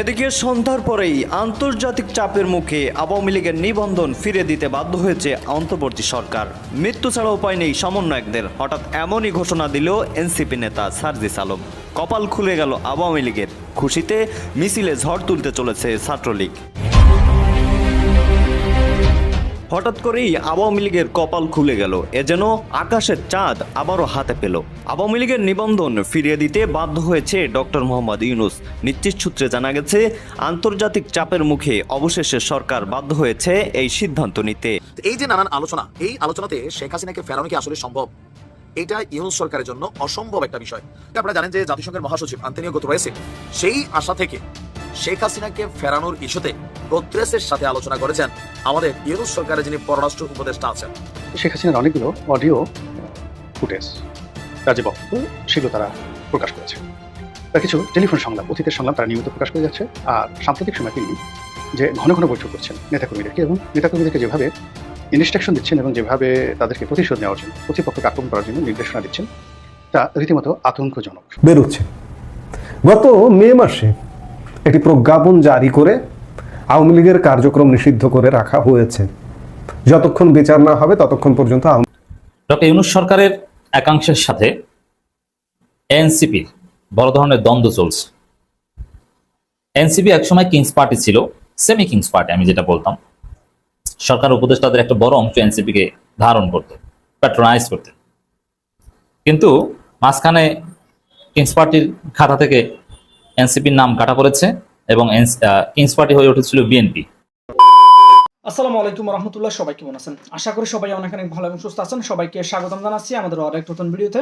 এদিকে সন্ধ্যার পরেই আন্তর্জাতিক চাপের মুখে আওয়ামী লীগের নিবন্ধন ফিরে দিতে বাধ্য হয়েছে অন্তর্বর্তী সরকার। মৃত্যু ছাড়া উপায় নেই সমন্বয়কদের। হঠাৎ এমনই ঘোষণা দিল এনসিপি নেতা সার্জিস আলম। কপাল খুলে গেল আওয়ামী লীগের। খুশিতে মিছিলে ঝড় তুলতে চলেছে ছাত্রলীগ। হঠাৎ করেই আওয়ামী লীগের কপাল খুলে গেল। এ যেন আকাশের চাঁদ আবারও হাতে পেল। আওয়ামী লীগের নিবন্ধন ফিরিয়ে দিতে বাধ্য হয়েছে ডক্টর মোহাম্মদ ইউনুস। নিশ্চিত সূত্রে জানা গেছে, আন্তর্জাতিক চাপের মুখে অবশেষে সরকার বাধ্য হয়েছে এই সিদ্ধান্ত নিতে। এই যে নানান আলোচনা, এই আলোচনাতে শেখ হাসিনাকে ফেরানো কি আসলে সম্ভব? এটা ইউনুস সরকারের জন্য অসম্ভব একটা বিষয়। আপনারা জানেন যে জাতিসংঘের মহাসচিব আন্তনিও গুতরেসি সেই আশা থেকে শেখ হাসিনাকে ফেরানোর ইস্যুতে গোত্রেসের সাথে আলোচনা করেছেন আমাদের ইউনুস সরকারের যিনি পররাষ্ট্র উপদেষ্টা আছেন। শেখ হাসিনার অনেকগুলো অডিও ফুটেজ বক্তব্য সেগুলো তারা প্রকাশ করেছে। তার কিছু টেলিফোন সংলাপ অতীতের সংলাপ তারা নিয়মিত প্রকাশ করে যাচ্ছে। আর সাম্প্রতিক সময় তিনি যে ঘন ঘন বৈঠক করছেন নেতাকর্মীদেরকে এবং নেতাকর্মীদেরকে যেভাবে ইনস্ট্রাকশন দিচ্ছেন এবং যেভাবে তাদেরকে প্রতিশোধ নেওয়ার জন্য প্রতিপক্ষকে আক্রমণ করার জন্য নির্দেশনা দিচ্ছেন তা রীতিমতো আতঙ্কজনক। বেরোচ্ছে। গত মে মাসে একটি প্রজ্ঞাপন জারি করে আওয়ামী লীগের কার্যক্রম নিষিদ্ধ করে রাখা হয়েছে। যতক্ষণ বিচার না হবে, ততক্ষণ পর্যন্ত ডক্টর ইউনুস সরকারের একাংশের সাথে এনসিপির বড় ধরনের দ্বন্দ্ব চলছে। এনসিপি একসময় কিংস পার্টি ছিল সেমি কিংস পার্টি আমি যেটা বলতাম। সরকার উপদেষ্টাদের একটা বড় অংশ এনসিপিকে ধারণ করতে প্যাট্রোনাইজ করতে কিন্তু মাঝখানে কিংস পার্টির খাতা থেকে এনসিপির নাম কাটা পড়েছে এবং কিংস পার্টি হয়ে উঠেছিল বিএনপি। আসসালামু আলাইকুম রহমতুল্লাহ, সবাই কেমন আছেন? আশা করি সবাই অনেক অনেক ভালো এবং সুস্থ আছেন। সবাইকে স্বাগতম জানাচ্ছি আমাদের আরেক নতুন ভিডিওতে।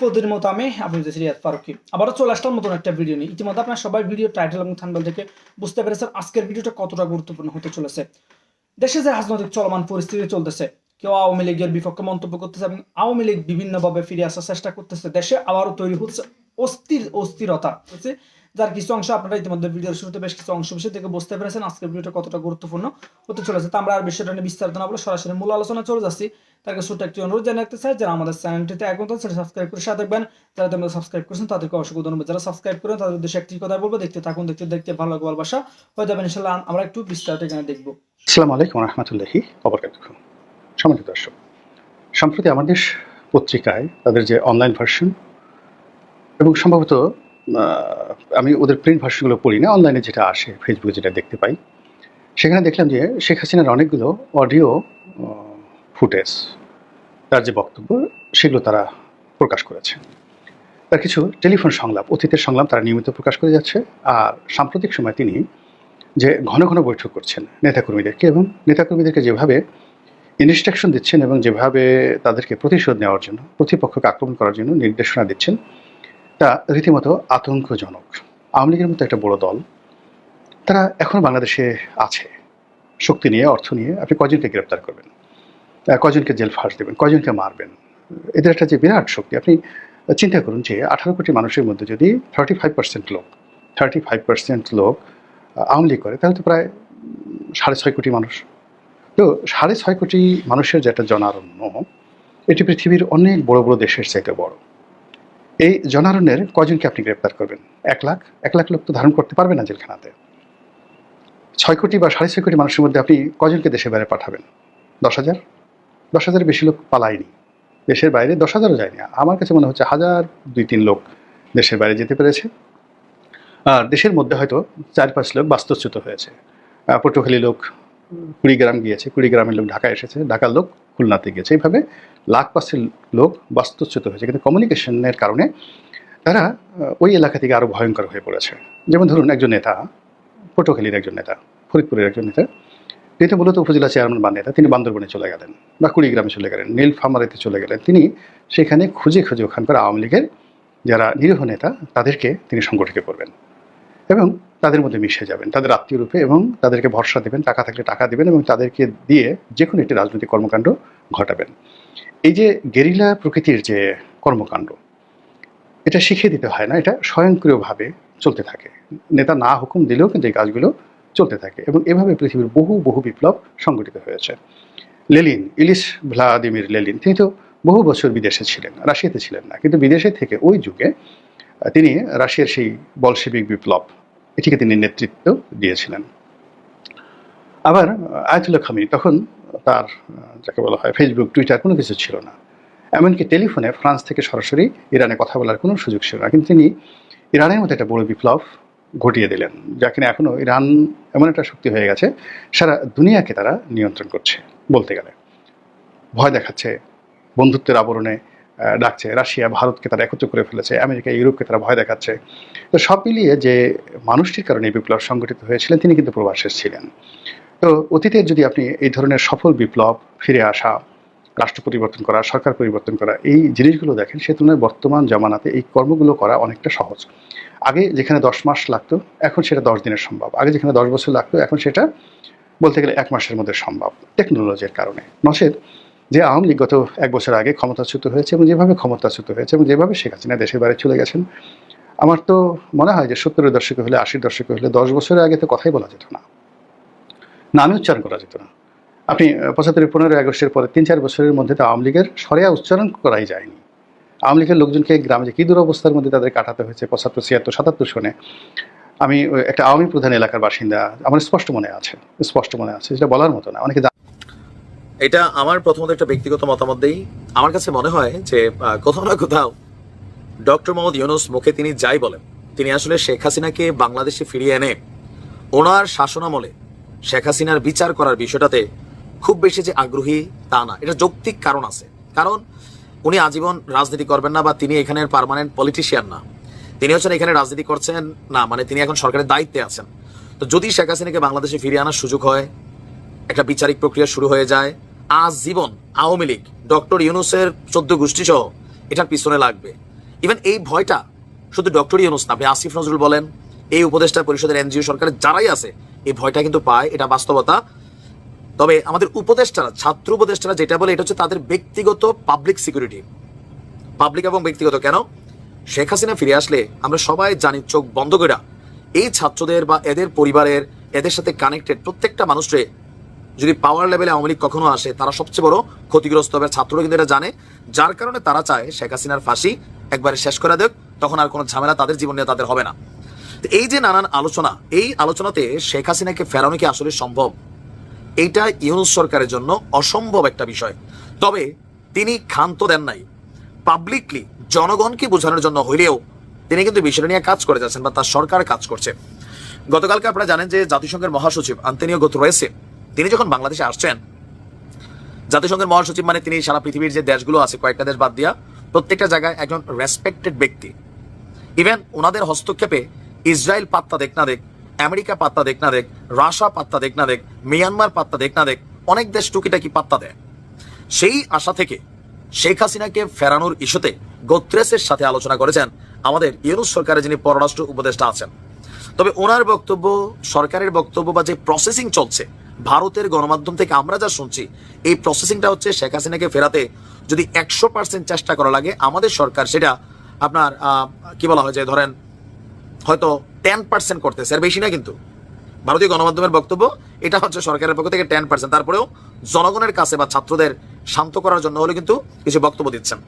প্রতিদিন মতো আমি আপনাদের সিরিয়াত ফারুকি। আবারও চলে আসলাম নতুন একটা ভিডিও নিয়ে। ইতিমধ্যে আপনার সবাই ভিডিও টাইটেল এবং থাম্বনেল থেকে বুঝতে পেরেছেন আজকের ভিডিওটা কতটা গুরুত্বপূর্ণ হতে চলেছে। দেশে যে রাজনৈতিক চলমান পরিস্থিতি চলতেছে, কেউ আওয়ামী লীগের বিপক্ষে মন্তব্য করতেছে এবং আওয়ামী লীগ বিভিন্নভাবে ফিরে আসার চেষ্টা করতেছে। দেশে আবারও তৈরি হচ্ছে অস্থির অস্থিরতা। যার কিছু অংশ আপনারা ইতিমধ্যে ভিডিওর শুরুতে বেশ কিছু অংশ বিষয় থেকে বুঝতে পেরেছেন, আজকের ভিডিওটা কতটা গুরুত্বপূর্ণ হতে চলেছে। তা আমরা আর বিষয়টা নিয়ে বিস্তারিত না বলে সরাসরি মূল আলোচনা চলে যাচ্ছি। তার কাছে ছোট্ট একটি অনুরোধ জানিয়ে রাখতে চাই, যারা আমাদের চ্যানেলটিতে এখন সেটা সাবস্ক্রাইব করে সাথে দেখবেন যারা তোমরা সাবস্ক্রাইব করেছেন, তাদেরকে অসংখ্য ধন্যবাদ। যারা সাবস্ক্রাইব করেন, তাদের উদ্দেশ্যে একটি কথা বলব, দেখতে থাকুন, দেখতে দেখতে ভালো লাগবে ভালোবাসা। হয়ে যাবে ইনশাল্লাহ, আমরা একটু বিস্তারিত এখানে দেখব। আসসালামু আলাইকুম রহমতুল্লাহি অবরকাত সম্মানিত দর্শক, সম্প্রতি আমাদের পত্রিকায় তাদের যে অনলাইন ভার্সন এবং সম্ভবত আমি ওদের প্রিন্ট ভার্সনগুলো পড়ি না অনলাইনে যেটা আসে ফেসবুকে যেটা দেখতে পাই, সেখানে দেখলাম যে শেখ হাসিনার অনেকগুলো অডিও ফুটেজ তার যে বক্তব্য, সেগুলো তারা প্রকাশ করেছে। তার কিছু টেলিফোন সংলাপ, অতীতের সংলাপ তারা নিয়মিত প্রকাশ করে যাচ্ছে। আর সাম্প্রতিক সময় তিনি যে ঘন ঘন বৈঠক করছেন নেতাকর্মীদেরকে এবং নেতাকর্মীদেরকে যেভাবে ইনস্ট্রাকশন দিচ্ছেন এবং যেভাবে তাদেরকে প্রতিশোধ নেওয়ার জন্য, প্রতিপক্ষকে আক্রমণ করার জন্য নির্দেশনা দিচ্ছেন তা রীতিমতো আতঙ্কজনক। আওয়ামী লীগের মতো একটা বড় দল, তারা এখনও বাংলাদেশে আছে। শক্তি নিয়ে, অর্থ নিয়ে আপনি কজনকে গ্রেপ্তার করবেন? কজনকে জেল ফাঁস দেবেন? কজনকে মারবেন? এদের একটা যে বিরাট শক্তি, আপনি চিন্তা করুন যে আঠারো কোটি মানুষের মধ্যে যদি থার্টি ফাইভ পার্সেন্ট লোক থার্টি ফাইভ পার্সেন্ট লোক আওয়ামী লীগ করে, তাহলে তো প্রায় সাড়ে ছয় কোটি মানুষ। তো সাড়ে ছয় কোটি মানুষের যে একটা জনারণ্য, এটি পৃথিবীর অনেক বড় বড় দেশের চাইতে বড়। এই জনারণ্যের কজনকে আপনি গ্রেপ্তার করবেন? এক লাখ? এক লাখ লোক তো ধারণ করতে পারবে না জেলখানাতে। ছয় কোটি বা সাড়ে ছয় কোটি মানুষের মধ্যে আপনি কজনকে দেশের বাইরে পাঠাবেন? দশ হাজার? দশ হাজারের বেশি লোক পালায়নি। দেশের বাইরে দশ হাজারও যায়নি। আমার কাছে মনে হচ্ছে হাজার দুই তিন লোক দেশের বাইরে যেতে পেরেছে। আর দেশের মধ্যে হয়তো চার পাঁচ লোক বাস্তুচ্যুত হয়েছে। আহ, পটুয়াখালী লোক কুড়িগ্রাম গিয়েছে, কুড়িগ্রামের লোক ঢাকা এসেছে, ঢাকার লোক খুলনাতে গিয়েছে। এইভাবে লাখ পাঁচের লোক বাস্তুচ্যুত হয়েছে। কিন্তু কমিউনিকেশনের কারণে তারা ওই এলাকা থেকে আরও ভয়ঙ্কর হয়ে পড়েছে। যেমন ধরুন একজন নেতা, পটুয়াখালীর একজন নেতা, ফরিদপুরের একজন নেতা, তিনি মূলত উপজেলা চেয়ারম্যান বা নেতা, তিনি বান্দরবনে চলে গেলেন বা কুড়িগ্রামে চলে গেলেন নীল নীলফামারিতে চলে গেলেন। তিনি সেখানে খুঁজে খুঁজে ওখানকার আওয়ামী লীগের যারা নিরীহ নেতা, তাদেরকে তিনি সংগঠিত করবেন। এবং তাদের মধ্যে মিশে যাবেন, তাদের আত্মীয় রূপে এবং তাদেরকে ভরসা দেবেন, টাকা থাকলে টাকা দেবেন এবং তাদেরকে দিয়ে যে কোনো একটি রাজনৈতিক কর্মকাণ্ড ঘটাবেন। এই যে গেরিলা প্রকৃতির যে কর্মকাণ্ড, এটা শিখিয়ে দিতে হয় না, এটা স্বয়ংক্রিয়ভাবে চলতে থাকে। নেতা না হুকুম দিলেও কিন্তু এই কাজগুলো চলতে থাকে এবং এভাবে পৃথিবীর বহু বহু বিপ্লব সংগঠিত হয়েছে। লেলিন ইলিশ ভ্লাদিমির লেলিন তিনি তো বহু বছর বিদেশে ছিলেন, রাশিয়াতে ছিলেন না, কিন্তু বিদেশে থেকে ওই যুগে তিনি রাশিয়ার সেই বলশেবিক বিপ্লব এটিকে তিনি নেতৃত্ব দিয়েছিলেন। আবার আয়াতুল্লাহ খামিনি তখন তার, যাকে বলা হয় ফেসবুক টুইটার কোনো কিছু ছিল না। এমনকি টেলিফোনে ফ্রান্স থেকে সরাসরি ইরানে কথা বলার কোনো সুযোগ ছিল না। কিন্তু তিনি ইরানের মধ্যে একটা বড় বিপ্লব ঘটিয়ে দিলেন, যা কিনা এখনও ইরান এমন একটা শক্তি হয়ে গেছে, সারা দুনিয়াকে তারা নিয়ন্ত্রণ করছে বলতে গেলে। ভয় দেখাচ্ছে বন্ধুত্বের আবরণে ডাকছে। রাশিয়া ভারতকে তারা একত্র করে ফেলেছে, আমেরিকা, ইউরোপকে তারা ভয় দেখাচ্ছে। তো সব মিলিয়ে যে মানুষটির কারণে বিপ্লব সংগঠিত হয়েছিলেন, তিনি কিন্তু প্রবাসে ছিলেন। তো অতীতে যদি আপনি এই ধরনের সফল বিপ্লব ফিরে আসা, রাষ্ট্র পরিবর্তন করা, সরকার পরিবর্তন করা, এই জিনিসগুলো দেখেন, সে তুলনায় বর্তমান জামানাতে এই কর্মগুলো করা অনেকটা সহজ। আগে যেখানে দশ মাস লাগতো, এখন সেটা দশ দিনের সম্ভব। আগে যেখানে দশ বছর লাগতো, এখন সেটা বলতে গেলে এক মাসের মধ্যে সম্ভব, টেকনোলজির কারণে। নচেত যে আওয়ামী লীগ গত এক বছর আগে ক্ষমতাচ্যুত হয়েছে এবং যেভাবে ক্ষমতাচ্যুত হয়েছে এবং যেভাবে শেখ হাসিনা দেশের বাইরে চলে গেছেন, আমার তো মনে হয় যে সত্তরের দশকে হলে, আশির দশকে হলে, দশ বছরের আগে তো কথাই বলা যেত না। নামে উচ্চারণ করা যেত না। আপনি পঁচাত্তরের পনেরোই আগস্টের পরে তিন চার বছরের মধ্যে তো আওয়ামী লীগের সরেয়া উচ্চারণ করাই যায়নি। আওয়ামী লীগের লোকজনকে গ্রামে যে কী দুরবস্থার মধ্যে তাদের কাটাতে হয়েছে, পঁচাত্তর, ছিয়াত্তর, সাতাত্তর সনে আমি একটা আওয়ামী প্রধান এলাকার বাসিন্দা, আমার স্পষ্ট মনে আছে, স্পষ্ট মনে আছে, যেটা বলার মতো না। অনেকে এটা আমার প্রথমত একটা ব্যক্তিগত মতামত দেই। আমার কাছে মনে হয় যে কোথাও না কোথাও ডক্টর মোহাম্মদ ইউনুস মুখে তিনি যাই বলেন, তিনি আসলে শেখ হাসিনাকে বাংলাদেশে ফিরিয়ে এনে ওনার শাসনামলে শেখ হাসিনার বিচার করার বিষয়টাতে খুব বেশি যে আগ্রহী তা না। এটা যৌক্তিক কারণ আছে। কারণ উনি আজীবন রাজনীতি করবেন না বা তিনি এখানের পার্মানেন্ট পলিটিশিয়ান না। তিনি হচ্ছেন এখানে রাজনীতি করছেন না মানে তিনি এখন সরকারের দায়িত্বে আছেন। তো যদি শেখ হাসিনাকে বাংলাদেশে ফিরিয়ে আনার সুযোগ হয়, একটা বিচারিক প্রক্রিয়া শুরু হয়ে যায় আজ জীবন আওয়ামী লীগ, ডক্টর ইউনুসের চোদ্দ গোষ্ঠী সহ এটার পিছনে লাগবে। ইভেন এই ভয়টা শুধু ডক্টর ইউনুস না, আপনি আসিফ নজরুল বলেন, এই উপদেষ্টা পরিষদের এনজিও সরকারের যারাই আছে, এই ভয়টা কিন্তু পায়, এটা বাস্তবতা। তবে আমাদের উপদেষ্টারা, ছাত্র উপদেষ্টারা যেটা বলে, এটা হচ্ছে তাদের ব্যক্তিগত পাবলিক সিকিউরিটি পাবলিক এবং ব্যক্তিগত কেন? শেখ হাসিনা ফিরে আসলে আমরা সবাই জানি চোখ বন্ধ করে এই ছাত্রদের বা এদের পরিবারের, এদের সাথে কানেক্টেড প্রত্যেকটা মানুষরে যদি পাওয়ার লেভেলে আওয়ামী লীগ কখনো আসে, তারা সবচেয়ে বড় ক্ষতিগ্রস্ত হবে। ছাত্ররা কিন্তু এটা জানে। যার কারণে তারা চায় শেখ হাসিনার ফাঁসি একবারে শেষ করে দেখ তখন আর কোনো ঝামেলা তাদের জীবন নিয়ে তাদের হবে না। এই যে নানান আলোচনা, এই আলোচনাতে শেখ হাসিনাকে ফেরানো কি আসলে সম্ভব? এইটা ইউনুস সরকারের জন্য অসম্ভব একটা বিষয়। তবে তিনি ক্ষান্ত দেন নাই। পাবলিকলি জনগণকে বোঝানোর জন্য হইলেও তিনি কিন্তু বিষয়টা নিয়ে কাজ করে যাচ্ছেন বা তার সরকার কাজ করছে। গতকালকে আপনারা জানেন যে জাতিসংঘের মহাসচিব আন্তনিও রয়েছে তিনি যখন বাংলাদেশে আসছেন, জাতিসংঘের মহাসচিব মানে তিনি সারা পৃথিবীর যে দেশগুলো আছে, কয়েকটা দেশ বাদ দিয়া, প্রত্যেকটা জায়গায় একজন রেসপেক্টেড ব্যক্তি। ইভেন ওনাদের হস্তক্ষেপে ইসরায়েল পাত্তা দেখ না দেখ, আমেরিকা পাত্তা দেখ না দেখ, রাশিয়া পাত্তা দেখ না দেখ, মিয়ানমার পাত্তা দেখ না দেখ, অনেক দেশ টুকিটাকি পাত্তা দেয়। সেই আশা থেকে শেখ হাসিনাকে ফেরানোর ইস্যুতে গোত্রেসের সাথে আলোচনা করেছেন আমাদের ইউনুস সরকারের যিনি পররাষ্ট্র উপদেষ্টা আছেন। তবে ওনার বক্তব্য, সরকারের বক্তব্য বা যে প্রসেসিং চলছে ভারতের গণমাধ্যম থেকে আমরা যা শুনছি, এই প্রসেসিংটা হচ্ছে শেখ হাসিনাকে ফেরাতে যদি একশো পার্সেন্ট চেষ্টা করা লাগে, আমাদের সরকার সেটা আপনার কি বলা হয় যে ধরেন, হয়তো টেন পার্সেন্ট করতেছে, আর বেশি না কিন্তু। ভারতীয় গণমাধ্যমের বক্তব্য, এটা হচ্ছে সরকারের পক্ষ থেকে টেন পার্সেন্ট তারপরেও জনগণের কাছে বা ছাত্রদের শান্ত করার জন্য হলে কিন্তু কিছু বক্তব্য দিচ্ছেন।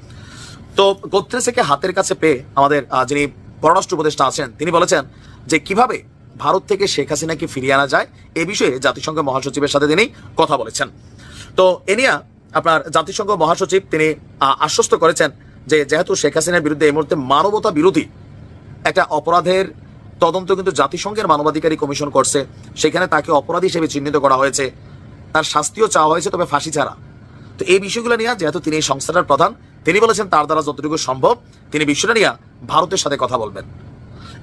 তো গোত্রেসেকে হাতের কাছে পেয়ে আমাদের যিনি পররাষ্ট্র উপদেষ্টা আছেন, তিনি বলেছেন যে কীভাবে ভারত থেকে শেখ হাসিনাকে ফিরিয়ে আনা যায়। এ বিষয়ে জাতিসংঘ মহাসচিবের সাথে তিনি কথা বলেছেন। তো এ নিয়ে আপনার জাতিসংঘ মহাসচিব তিনি আশ্বস্ত করেছেন যে যেহেতু শেখ হাসিনার বিরুদ্ধে এই মুহূর্তে মানবতা বিরোধী একটা অপরাধের তদন্ত কিন্তু জাতিসংঘের মানবাধিকারী কমিশন করছে, সেখানে তাকে অপরাধী হিসেবে চিহ্নিত করা হয়েছে। তার শাস্তিও চাওয়া হয়েছে, তবে ফাঁসি ছাড়া। তো এই বিষয়গুলো নিয়ে যেহেতু তিনি এই সংস্থাটার প্রধান, তিনি বলেছেন তার দ্বারা যতটুকু সম্ভব তিনি বিষয়টা নিয়ে ভারতের সাথে কথা বলবেন।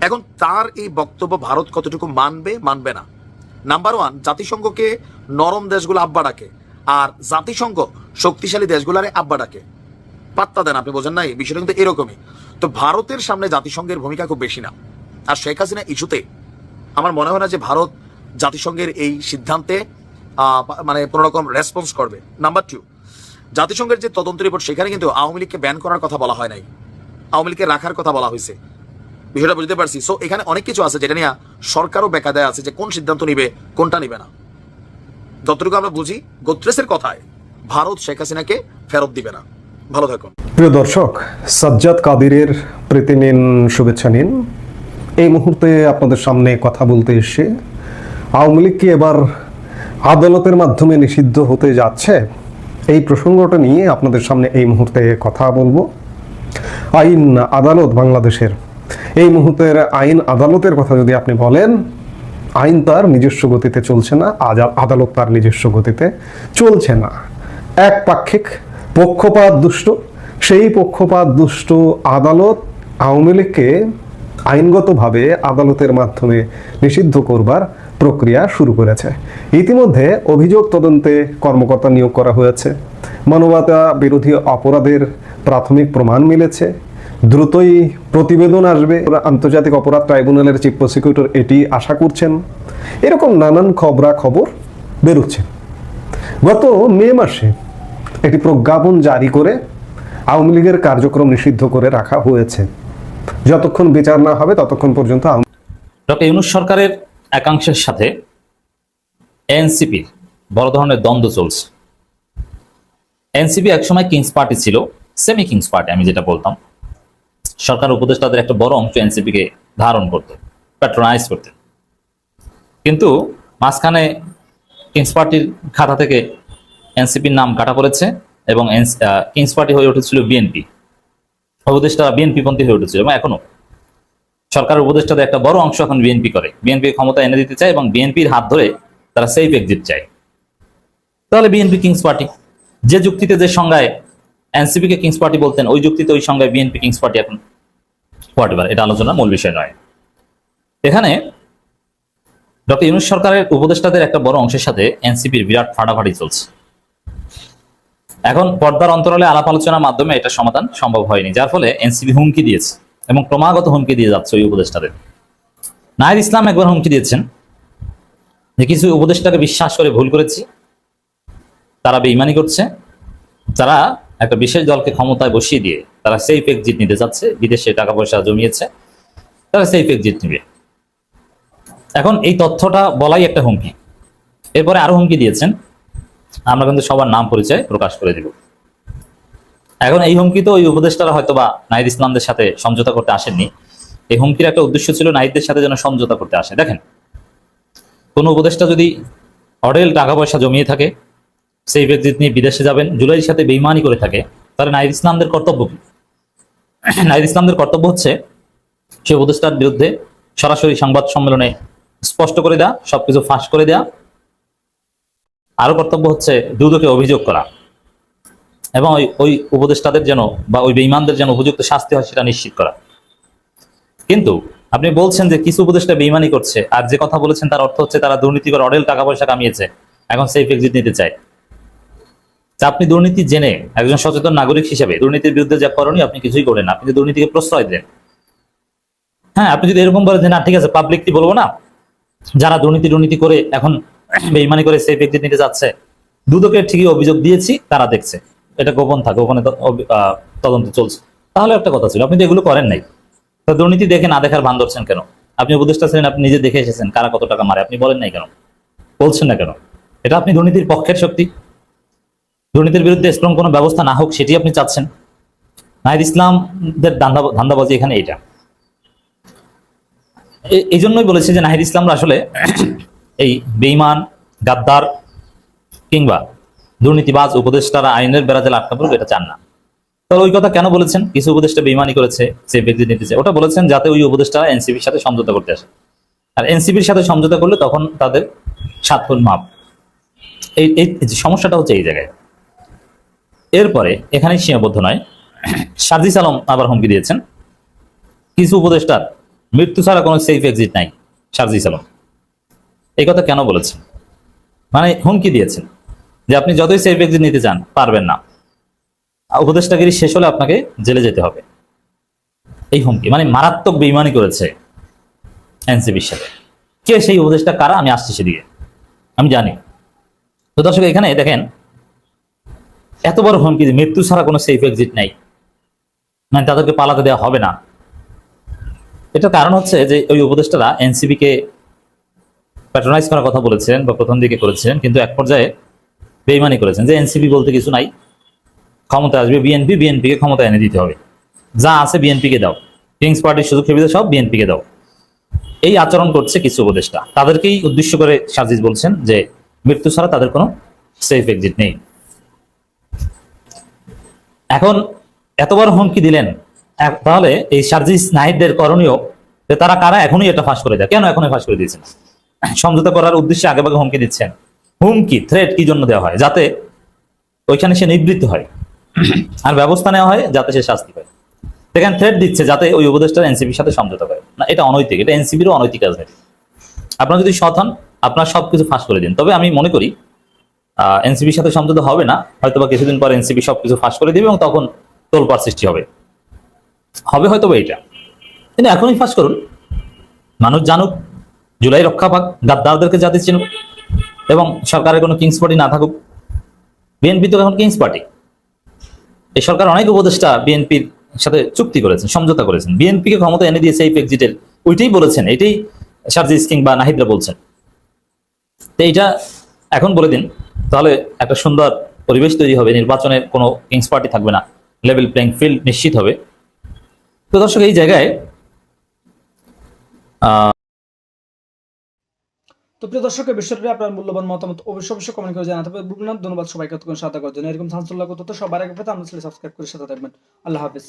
এখন তার এই বক্তব্য ভারত কতটুকু মানবে মানবে না। নাম্বার ওয়ান জাতিসংঘকে নরম দেশগুলো আব্বা ডাকে, আর জাতিসংঘ শক্তিশালী দেশগুলারে আব্বা ডাকে। পাত্তা দেন আপনি, বোঝেন নাই বিষয়টা কিন্তু এরকমই। তো ভারতের সামনে জাতিসংঘের ভূমিকা খুব বেশি না। আর শেখ হাসিনা ইস্যুতে আমার মনে হয় না যে ভারত জাতিসংঘের এই সিদ্ধান্তে মানে কোনো রকম রেসপন্স করবে। নাম্বার টু জাতিসংঘের যে তদন্ত রিপোর্ট, সেখানে কিন্তু আওয়ামী লীগকে ব্যান করার কথা বলা হয় নাই। আওয়ামী লীগকে রাখার কথা বলা হয়েছে। বিষয়টা বুঝতে পারছি। সো এখানে অনেক কিছু আছে যেটা নিয়ে সরকারও বেকাদায় আছে যে কোন সিদ্ধান্ত নিবে, কোনটা নিবে না। যতটুকু আমরা বুঝি, গোত্রেসের কথায় ভারত শেখ হাসিনাকে ফেরত দিবে না। ভালো থাকুন। প্রিয় দর্শক, সাজ্জাদ কাদিরের প্রীতি নিন শুভেচ্ছা নিন। এই মুহূর্তে আপনাদের সামনে কথা বলতে এসে আওয়ামী লীগ কি এবার আদালতের মাধ্যমে নিষিদ্ধ হতে যাচ্ছে? এই প্রসঙ্গটা নিয়ে আপনাদের সামনে এই মুহূর্তে কথা বলব। আইন আদালত বাংলাদেশের এই মুহূর্তের আইন আদালতের কথা যদি আপনি বলেন, আইন তার নিজস্ব গতিতে চলছে না আদালত তার নিজস্ব গতিতে চলছে না। একপাক্ষিক পক্ষপাত দুষ্ট, সেই পক্ষপাত দুষ্ট আদালত আওয়ামী লীগকে আইনগতভাবে আদালতের মাধ্যমে নিষিদ্ধ করবার প্রক্রিয়া শুরু করেছে। ইতিমধ্যে অভিযোগ তদন্তে কর্মকর্তা নিয়োগ করা হয়েছে। মানবতা বিরোধী অপরাধের প্রাথমিক প্রমাণ মিলেছে। দ্রুতই প্রতিবেদন আসবে। আন্তর্জাতিক অপরাধ ট্রাইব্যুনালের চিফ প্রসিকিউটর এটি আশা করছেন। এরকম নানান খবরা খবর বেরোচ্ছে গত মে মাসে একটি প্রজ্ঞাপন জারি করে আওয়ামী লীগের কার্যক্রম নিষিদ্ধ করে রাখা হয়েছে। যতক্ষণ বিচার না হবে ততক্ষণ পর্যন্ত ডক্টর ইউনুস সরকারের একাংশের সাথে এনসিপির বড় ধরনের দ্বন্দ্ব চলছে। এনসিপি একসময় কিংস পার্টি ছিল সেমি কিংস পার্টি আমি যেটা বলতাম। সরকার উপদেষ্টাদের একটা বড় অংশ এনসিপিকে ধারণ করত প্যাট্রোনাইজ করতে কিন্তু মাঝখানে কিংস পার্টির খাতা থেকে এনসিপির নাম কাটা পড়েছে এবং কিংস পার্টি হয়ে উঠেছিল বিএনপি উপদেষ্টা বিএনপি পন্থী হয়ে উঠেছিল এবং এখনও। সরকার উপদেষ্টাদের একটা বড় অংশ এখন বিএনপি করে। বিএনপি ক্ষমতা এনে দিতে চায় এবং বিএনপির হাত ধরে তারা সেফ এক্সিট চায়। তাহলে বিএনপি কিংস পার্টি যে যুক্তিতে, যে সংজ্ঞায় এনসিপি কে কিংস পার্টি বলতেন, ওই যুক্তিতে ওই সঙ্গে বিএনপি কিংস পার্টি এখন হোয়াট এটা আলোচনার মূল বিষয় নয়। এখানে ডক্টর ইউনুস সরকারের উপদেষ্টাদের একটা বড় অংশের সাথে এনসিপির বিরাট ফাটাফাটি চলছে। এখন পর্দার অন্তরালে আলাপ আলোচনার মাধ্যমে এটা সমাধান সম্ভব হয়নি, যার ফলে এনসিপি হুমকি দিয়েছে এবং ক্রমাগত হুমকি দিয়ে যাচ্ছে ওই উপদেষ্টাদের। নাহিদ ইসলাম একবার হুমকি দিয়েছেন যে কিছু উপদেষ্টাকে বিশ্বাস করে ভুল করেছি, তারা বেইমানি করছে, তারা একটা বিশেষ দলকে ক্ষমতায় বসিয়ে দিয়ে তারা সেফ এক্সিট নিতে যাচ্ছে, বিদেশে টাকা পয়সা জমিয়েছে, তারা সেফ এক্সিট নিবে। এখন এই তথ্যটা বলাই একটা হুমকি। এরপরে আরও হুমকি দিয়েছেন। আমরা কিন্তু সবার নাম পরিচয় প্রকাশ করে দিব। এখন এই হুমকি তো ওই উপদেষ্টারা হয়তো বা নাহিদ ইসলামদের সাথে সমঝোতা করতে আসেননি। এই হুমকির একটা উদ্দেশ্য ছিল নাহিদদের সাথে যেন সমঝোতা করতে আসে। দেখেন, কোনো উপদেষ্টা যদি অডেল টাকা পয়সা জমিয়ে থাকে সেই ব্যক্তি নিয়ে বিদেশে যাবেন, জুলাইয়ের সাথে বেইমানি করে থাকে। তাহলে নাহিদ ইসলামদের কর্তব্য কি? নাহিদ ইসলামদের কর্তব্য হচ্ছে, সে উপদেষ্টার বিরুদ্ধে সরাসরি সংবাদ সম্মেলনে স্পষ্ট করে দেয়া, সবকিছু ফাঁস করে দেয়া। আরও কর্তব্য হচ্ছে দুদকে অভিযোগ করা। এবং ওই ওই উপদেষ্টাদের যেন বা ওই বেইমানদের যেন উপযুক্ত শাস্তি হয়, সেটা নিশ্চিত করা। কিন্তু আপনি বলছেন যে কিছু উপদেষ্টা বেইমানি করছে, আর যে কথা বলেছেন তার অর্থ হচ্ছে তারা দুর্নীতি করে অডেল টাকা পয়সা কামিয়েছে। এখন সেই এক্সিট নিতে চায়। আপনি দুর্নীতি জেনে একজন সচেতন নাগরিক হিসেবে দুর্নীতির বিরুদ্ধে যা করণীয় আপনি কিছুই করেন। আপনি দুর্নীতিকে প্রশ্রয় দেন। হ্যাঁ আপনি যদি এরকম বলেন যে, না, ঠিক আছে পাবলিকলি বলব না। যারা দুর্নীতি দুর্নীতি করে এখন বেইমানি করে সেফ এক্সিট নিতে যাচ্ছে দুদকে ঠিকই অভিযোগ দিয়েছি, তারা দেখছে। এটা গোপন থাকে, ওখানে তদন্ত চলছে। তাহলে একটা কথা ছিল, আপনি তো এগুলো করেন নাই। তো দুর্নীতি দেখে না দেখার ভান ধরছেন কেন? আপনি উপদেষ্টা ছিলেন, আপনি নিজে দেখে এসেছেন, কারা কত টাকা মারে, আপনি বলেন নাই কেন? বলছেন না কেন? এটা আপনি দুর্নীতির পক্ষের শক্তি। দুর্নীতির বিরুদ্ধে স্ট্রং কোনো ব্যবস্থা না হোক, সেটি আপনি চাচ্ছেন। নাহিদ ইসলামদের ধান্দা ধান্দাবাজি এখানে এটা এই জন্যই বলেছে যে নাহিদ ইসলামরা আসলে এই বেইমান গাদ্দার কিংবা দুর্নীতিবাজ উপদেষ্টারা আইনের বেড়াতে আটকা পড়ুক, এটা চান না। তাহলে ওই কথা কেন বলেছেন? কিছু উপদেষ্টা বেইমানি করেছে, সে ব্যক্তি নিতে চায় ওটা বলেছেন যাতে ওই উপদেষ্টারা এনসিপির সাথে সমঝোতা করতে আসে। আর এনসিপির সাথে সমঝোতা করলে তখন তাদের সাতক্ষণ মাপ। এই এই যে সমস্যাটা হচ্ছে এই জায়গায়। এরপরে এখানেই সীমাবদ্ধ নয়। সাজিস আলম আবার হুমকি দিয়েছেন। কিছু উপদেষ্টার মৃত্যু ছাড়া কোনো সেফ এক্সিট নাই সাজিস আলম। এই কথা কেন বলেছেন? মানে হুমকি দিয়েছেন যে আপনি যতই সেফ এক্সিট নিতে চান, পারবেন না। উপদেষ্টাগিরি শেষ হলে আপনাকে জেলে যেতে হবে। এই হুমকি মানে মারাত্মক বেইমানি করেছে এনসিপির সাথে। কে সেই উপদেষ্টা, কারা? আমি আসছি সেদিকে। আমি জানি। তো দর্শক, এখানে দেখেন এত বড় হুমকি যে মৃত্যু ছাড়া কোনো সেফ এক্সিট নাই। মানে তাদেরকে পালাতে দেওয়া হবে না। এটার কারণ হচ্ছে যে ওই উপদেষ্টারা এনসিবি কে প্যাট্রোনাইজ করার কথা বলেছেন বা প্রথম দিকে করেছেন, কিন্তু এক পর্যায়ে বেইমানি করেছেন যে এনসিপি বলতে কিছু নাই। ক্ষমতা আসবে বিএনপি বিএনপি কে ক্ষমতা এনে দিতে হবে। যা আছে বিএনপি কে দাও। কিংস পার্টির সুযোগ সুবিধা সব বিএনপি কে দাও। এই আচরণ করছে কিছু উপদেষ্টা। তাদেরকেই উদ্দেশ্য করে সাজিজ বলছেন যে মৃত্যু ছাড়া তাদের কোনো সেফ এক্সিট নেই। এখন এতবার হুমকি দিলেন তাহলে এই সার্জিস নাহিদদের করণীয় যে তারা কারা এখনই এটা ফাঁস করে দেয়। কেন এখনই ফাঁস করে দিয়েছেন? সমঝোতা করার উদ্দেশ্যে আগে ভাগে হুমকি দিচ্ছেন। হুমকি থ্রেট কি জন্য দেওয়া হয়? যাতে ওইখানে সে নিবৃত্ত হয়। আর ব্যবস্থা নেওয়া হয় যাতে সে শাস্তি পায়। সেখানে থ্রেট দিচ্ছে যাতে ওই উপদেষ্টা এনসিপির সাথে সমঝোতা করে। না, এটা অনৈতিক, এটা এনসিপিরও অনৈতিক রাজনীতি। আপনারা যদি সৎ হন, আপনার সবকিছু ফাঁস করে দিন। তবে আমি মনে করি এনসিপির সাথে সমঝোতা হবে না হয়তো বা কিছুদিন পর এনসিপি সবকিছু ফাঁস করে দিবে এবং তখন তোলপাড় সৃষ্টি হবে। হবে হয়তো বা এটা কিন্তু এখনই ফাঁস করুন। মানুষ জানুক, জুলাই রক্ষা পাক, গাদ্দারদেরকে জাতি চিনুক এবং সরকারের কোনো কিংস পার্টি না থাকুক। বিএনপি তো এখন কিংস পার্টি। এই সরকার অনেক উপদেষ্টা বিএনপির সাথে চুক্তি করেছেন, সমঝোতা করেছেন। বিএনপি কে ক্ষমতা এনে দিয়েছে এই এক্সিটের ওইটাই বলেছেন, এটাই সার্জিস কিং বা নাহিদরা বলছেন। তো এইটা এখন বলে দিন। তাহলে একটা সুন্দর পরিবেশ তৈরি হবে নির্বাচনের কোনো কিংস পার্টি থাকবে না লেভেল প্লেইং ফিল্ড নিশ্চিত হবে। তো দর্শক, এই জায়গায় তো প্রিয় দর্শক এই বিষয়টি আপনার মূল্যবান মতামত অবশ্যই অবশ্যই কমেন্ট করে জানাতে হবে। ধন্যবাদ সবাইকে এতক্ষণ সাথে করার জন্য। এরকম সাহায্য লাগতো তো সবার আগে পেতে আমাদের সাবস্ক্রাইব করে সাথে থাকবেন। আল্লাহ হাফিজ।